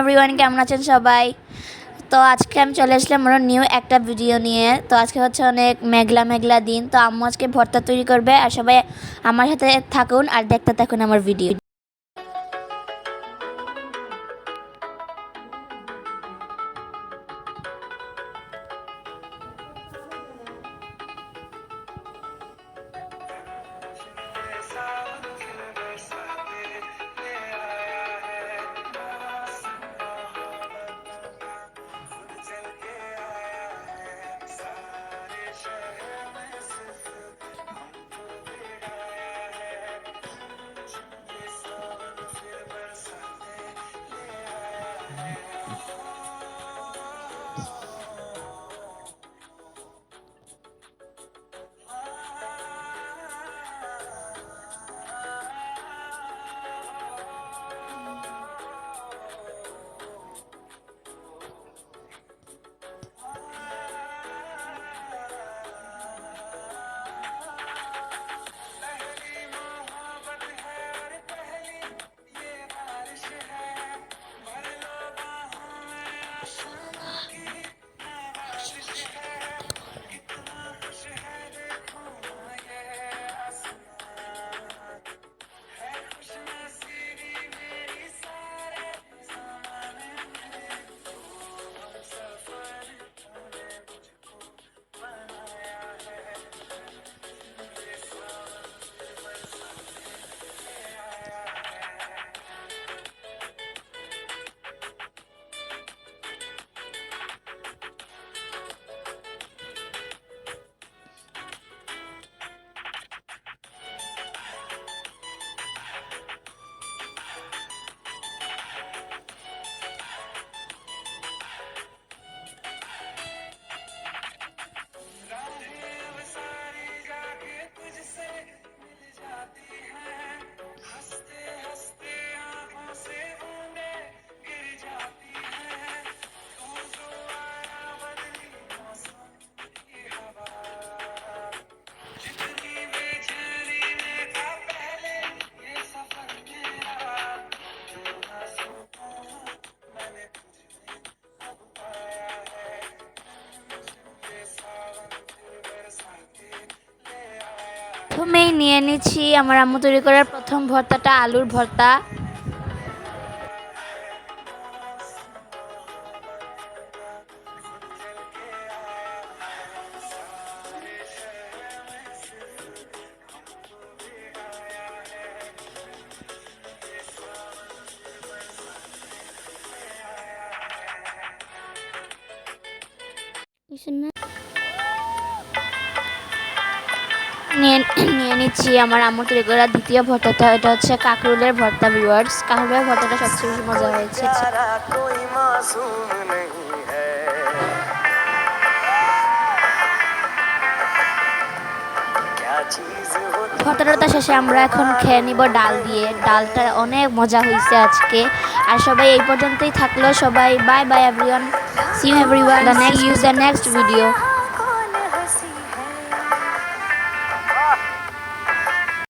Everyone কেমন আছেন সবাই? তো আজকে আমি চলে আসলাম আমার নিউ একটা ভিডিও নিয়ে। তো আজকে হচ্ছে অনেক মেঘলা মেঘলা দিন। তো আম্মু আজকে ভর্তা তৈরি করবে। আর সবাই আমার সাথে থাকুন আর দেখতে থাকুন আমার ভিডিও Mm-hmm. Russian. প্রথমেই নিয়ে নিচ্ছি আমার আম্মু তৈরি করার প্রথম ভর্তাটা আলুর ভর্তা। নিয়ে নিয়ে নিচ্ছি আমার আমার তৈরি দ্বিতীয় ভর্তাটা এটা হচ্ছে কাকরুলের ভর্তা ভিউয়ার্স কাকরুলের ভর্তাটা সবচেয়ে বেশি মজা হয়েছে। ভর্তাটা শেষে আমরা এখন খেয়ে নিব ডাল দিয়ে। ডালটা অনেক মজা হয়েছে আজকে। আর সবাই এই পর্যন্তই থাকল। সবাই bye bye everyone see you everyone the next use the next video